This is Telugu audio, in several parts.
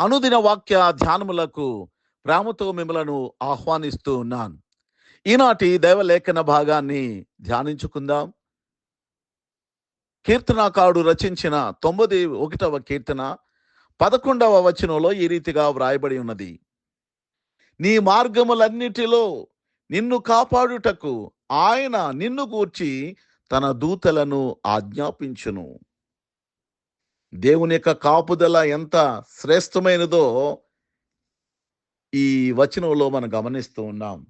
అనుదిన వాక్య ధ్యానములకు ప్రేమతో మిమ్మలను ఆహ్వానిస్తూ ఉన్నాను ఈనాటి దైవలేఖన భాగాన్ని ధ్యానించుకుందాం. కీర్తనాకారుడు రచించిన తొమ్మిది ఒకటవ కీర్తన పదకొండవ వచనంలో ఈ రీతిగా వ్రాయబడి ఉన్నది. నీ మార్గములన్నిటిలో నిన్ను కాపాడుటకు ఆయన నిన్ను గూర్చి తన దూతలను ఆజ్ఞాపించును. దేవుని యొక్క కాపుదల ఎంత శ్రేష్టమైనదో ఈ వచనంలో మనం గమనిస్తూ ఉన్నాం.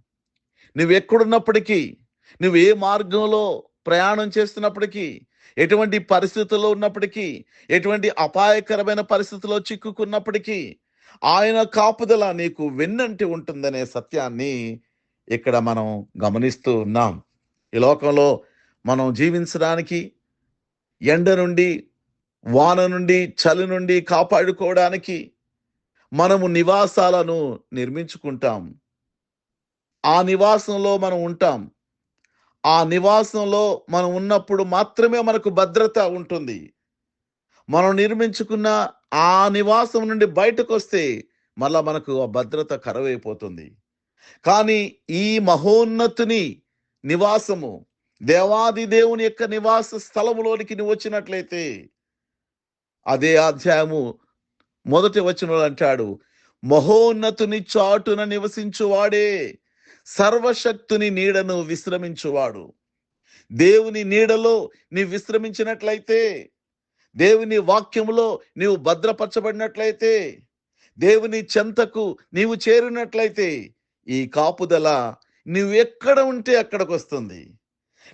నువ్వు ఎక్కడున్నప్పటికీ నువ్వు ఏ మార్గంలో ప్రయాణం చేస్తున్నప్పటికీ ఎటువంటి పరిస్థితుల్లో ఉన్నప్పటికీ ఎటువంటి అపాయకరమైన పరిస్థితుల్లో చిక్కుకున్నప్పటికీ ఆయన కాపుదల నీకు వెన్నంటి ఉంటుందనే సత్యాన్ని ఇక్కడ మనం గమనిస్తూ ఉన్నాం. ఈ లోకంలో మనం జీవించడానికి ఎండ నుండి వాన నుండి చలి నుండి కాపాడుకోవడానికి మనము నివాసాలను నిర్మించుకుంటాం. ఆ నివాసంలో మనం ఉంటాం. ఆ నివాసంలో మనం ఉన్నప్పుడు మాత్రమే మనకు భద్రత ఉంటుంది. మనం నిర్మించుకున్న ఆ నివాసం నుండి బయటకు వస్తే మళ్ళా మనకు ఆ భద్రత కరవైపోతుంది. కానీ ఈ మహోన్నతుని నివాసము దేవాది దేవుని యొక్క నివాస స్థలములోనికి నువ్వు వచ్చినట్లయితే అదే అధ్యాయము మొదటి వచనంలో అంటాడు మహోన్నతుని చాటున నివసించువాడే సర్వశక్తుని నీడను విశ్రమించువాడు. దేవుని నీడలో నీవు విశ్రమించినట్లయితే దేవుని వాక్యములో నీవు భద్రపరచబడినట్లయితే దేవుని చెంతకు నీవు చేరినట్లయితే ఈ కాపుదల నువ్వు ఎక్కడ ఉంటే అక్కడికి వస్తుంది.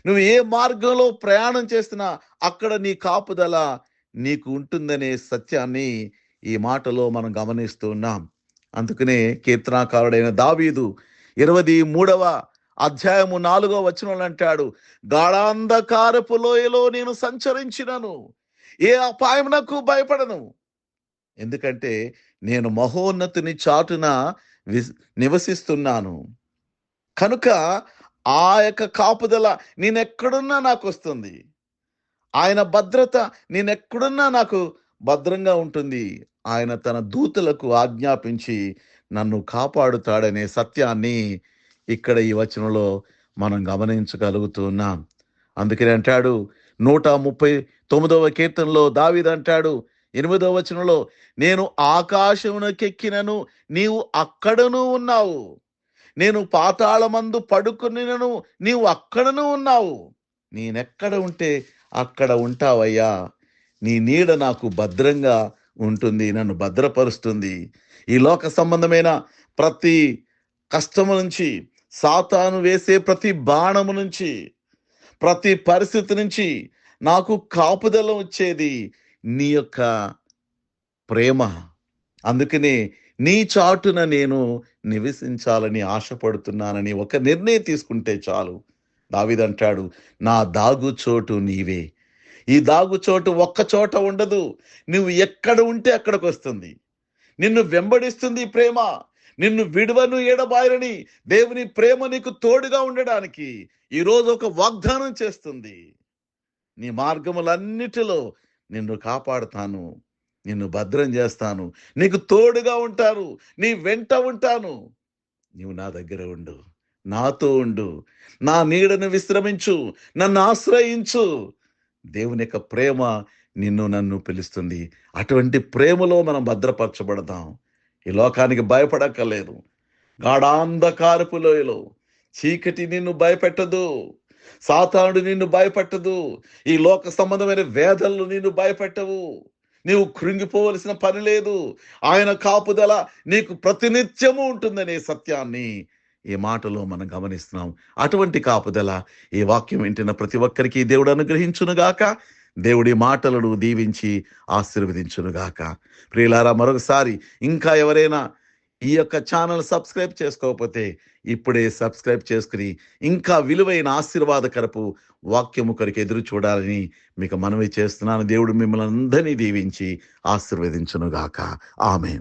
నువ్వు ఏ మార్గంలో ప్రయాణం చేసినా అక్కడ నీ కాపుదల నీకు ఉంటుందనే సత్యాన్ని ఈ మాటలో మనం గమనిస్తూ ఉన్నాం. అందుకనే కీర్తనాకారుడైన దావీదు ఇరవై మూడవ అధ్యాయము నాలుగో వచనంలో అంటాడు గాఢాంధకారపు లోయలో నేను సంచరించినను ఏ అపాయమునకు భయపడను. ఎందుకంటే నేను మహోన్నతిని చాటున విస్- నివసిస్తున్నాను. కనుక ఆ యొక్క కాపుదల నేనెక్కడున్నా నాకు వస్తుంది ఆయన భద్రత నేనెక్కడున్నా నాకు భద్రంగా ఉంటుంది. ఆయన తన దూతలకు ఆజ్ఞాపించి నన్ను కాపాడుతాడనే సత్యాన్ని ఇక్కడ ఈ వచనంలో మనం గమనించగలుగుతున్నాం అందుకని అంటాడు నూట ముప్పై తొమ్మిదవ కీర్తనలో దావీదు అంటాడు ఎనిమిదవ వచనంలో నేను ఆకాశమునకెక్కినను నీవు అక్కడను ఉన్నావు. నేను పాతాళమందు పడుకునినను నీవు అక్కడను ఉన్నావు. నేనెక్కడ ఉంటే అక్కడ ఉంటావయ్యా. నీ నీడ నాకు భద్రంగా ఉంటుంది నన్ను భద్రపరుస్తుంది. ఈ లోక సంబంధమైన ప్రతి కష్టము నుంచి సాతాను వేసే ప్రతి బాణము నుంచి ప్రతి పరిస్థితి నుంచి నాకు కాపుదల వచ్చేది నీ యొక్క ప్రేమ. అందుకనే నీ చాటున నేను నివసించాలని ఆశపడుతున్నానని ఒక నిర్ణయం తీసుకుంటే చాలు. దావిదంటాడు నా దాగు చోటు నీవే. ఈ దాగు చోటు ఒక్క చోట ఉండదు నువ్వు ఎక్కడ ఉంటే అక్కడికి వస్తుంది. నిన్ను వెంబడిస్తుంది ప్రేమ నిన్ను విడువను ఏడబాయరని దేవుని ప్రేమ నీకు తోడుగా ఉండడానికి ఈరోజు ఒక వాగ్దానం చేస్తుంది. నీ మార్గములన్నిటిలో నిన్ను కాపాడుతాను నిన్ను భద్రం చేస్తాను నీకు తోడుగా ఉంటారు నీ వెంట ఉంటాను. నీవు నా దగ్గర ఉండు. నాతో ఉండు. నా నీడను విశ్రమించు. నన్ను ఆశ్రయించు. దేవుని యొక్క ప్రేమ నిన్ను నన్ను పిలుస్తుంది. అటువంటి ప్రేమలో మనం భద్రపరచబడదాం. ఈ లోకానికి భయపడక్కర్లేదు. గాఢాంధకారపు లోయలో చీకటి నిన్ను భయపెట్టదు. సాతానుడు నిన్ను భయపెట్టదు. ఈ లోక సంబంధమైన వేదనలు నిన్ను భయపెట్టవు. నీవు కృంగిపోవలసిన పని లేదు. ఆయన కాపుదల నీకు ప్రతినిత్యము ఉంటుందనే సత్యాన్ని ఈ మాటలో మనం గమనిస్తున్నాం. అటువంటి కాపుదల ఈ వాక్యం వింటున్న ప్రతి ఒక్కరికి దేవుడు అనుగ్రహించునుగాక. దేవుడి మాటలను దీవించి ఆశీర్వదించునుగాక. ప్రియులారా మరొకసారి ఇంకా ఎవరైనా ఈ యొక్క ఛానల్ సబ్స్క్రైబ్ చేసుకోకపోతే ఇప్పుడే సబ్స్క్రైబ్ చేసుకుని ఇంకా విలువైన ఆశీర్వాదకరపు వాక్యము కొరకు ఎదురు చూడాలని మీకు మనవి చేస్తున్నాను. దేవుడు మిమ్మల్ని అందరినీ దీవించి ఆశీర్వదించునుగాక. ఆమె